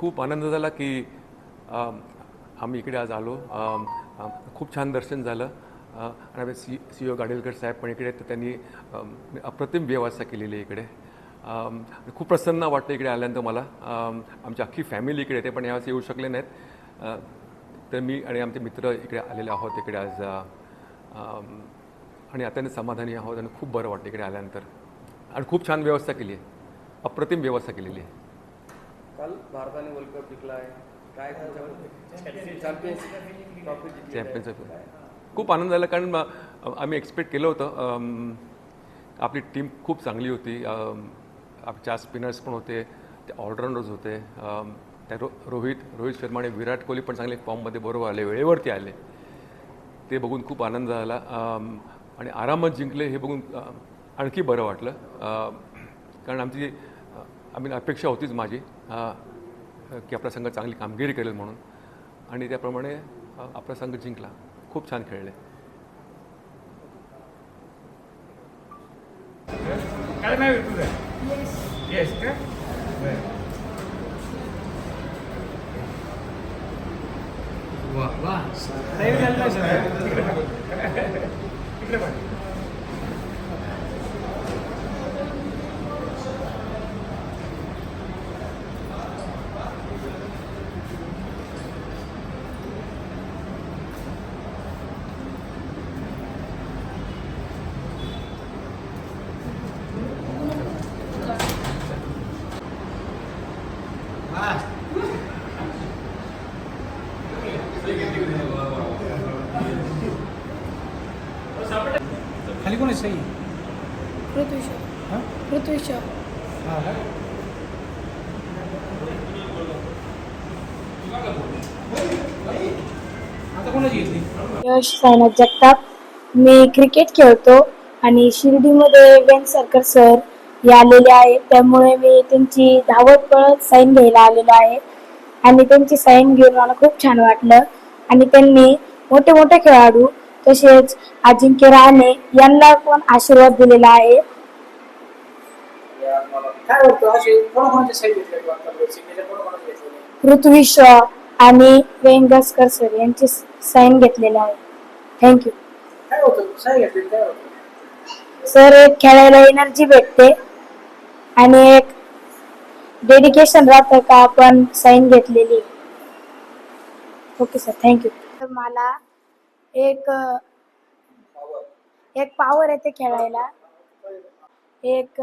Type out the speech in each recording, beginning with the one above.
खूप आनंद झाला की आम्ही इकडे आज आलो. खूप छान दर्शन झालं. आणि आम्ही सी सी ओ गाडेलकर साहेब पण इकडे तर त्यांनी अप्रतिम व्यवस्था केलेली आहे इकडे. खूप प्रसन्न वाटतं इकडे आल्यानंतर मला. आमची अख्खी फॅमिली इकडे येते पण यावेळेस येऊ शकले नाहीत. तर मी आणि आमचे मित्र इकडे आलेले आहोत इकडे आज. आणि आता समाधानी आहोत आणि खूप बरं वाटतं इकडे आल्यानंतर. आणि खूप छान व्यवस्था केली आहे. अप्रतिम व्यवस्था केलेली आहे. काल भारताने वर्ल्ड कप जिंकला आहे. काय चॅम्पियन्स ट्रॉफी जिंकली आहे. चॅम्पियन्स खूप आनंद झाला कारण अ, आम्ही एक्सपेक्ट केलं होतं अम, आपली टीम खूप चांगली होती. अम, आप- चार स्पिनर्स पण होते ते ऑलराऊंडर्स होते. अम, त्या रो रोहित रोहित शर्मा आणि विराट कोहली पण चांगले फॉर्ममध्ये बरोबर आले वेळेवरती आले. ते बघून खूप आनंद झाला. अम, आणि आरामात जिंकले हे बघून अ, आणखी बरं वाटलं. अ, कारण आमची अ, आम्ही अपेक्षा होतीच माझी. की आपला संघ चांगली कामगिरी करेल म्हणून. आणि त्याप्रमाणे आपला संघ जिंकला. खूप छान खेळले. काय नाव आहे तुझं? येस का? बरं. वा वा. नाही झालं सर तिकडे. तिकडे खाली कोण आहे? सई? पृथ्वी शॉ हां? पृथ्वी शॉ हां. का? आता कोणाची घेतली यश सायनाथ जगताप. मी क्रिकेट खेळतो आणि शिर्डीमध्ये वेन सरकर सर हे आलेले आहेत त्यामुळे मी त्यांची धावत पळत साईन घ्यायला आलेलो आहे. आणि त्यांची साईन घेऊन मला खूप छान वाटलं. आणि त्यांनी मोठे मोठे खेळाडू तसेच अजिंक्य राहणे यांना पण आशीर्वाद दिलेला आहे. काय वाटतं असे कोणाकोणाचे सई घेतले तू आतापर्यंत सिग्नेचर कोणाकोणाचे घेतलेले पृथ्वी शॉ आणि वेंगसकर सर यांची साईन घेतलेले आहे. थँक्यू काय होतं? सई घेतली काय होतं? सर एक खेळायला एनर्जी भेटते आणि एक डेडिकेशन राहतं का आपण साईन घेतलेली. ओके सर थँक्यू तर मला एक एक पॉवर येते खेळायला. एक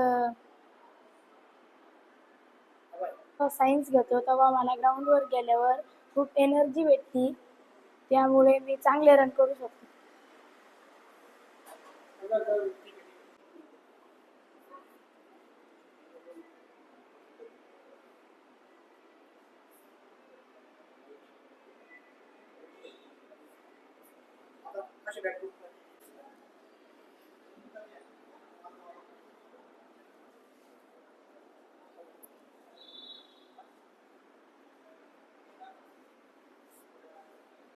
सायन्स घेतो तेव्हा मला ग्राउंडवर गेल्यावर खूप एनर्जी भेटती. त्यामुळे मी चांगले रन करू शकतो. মাসে ব্যাক করতে হবে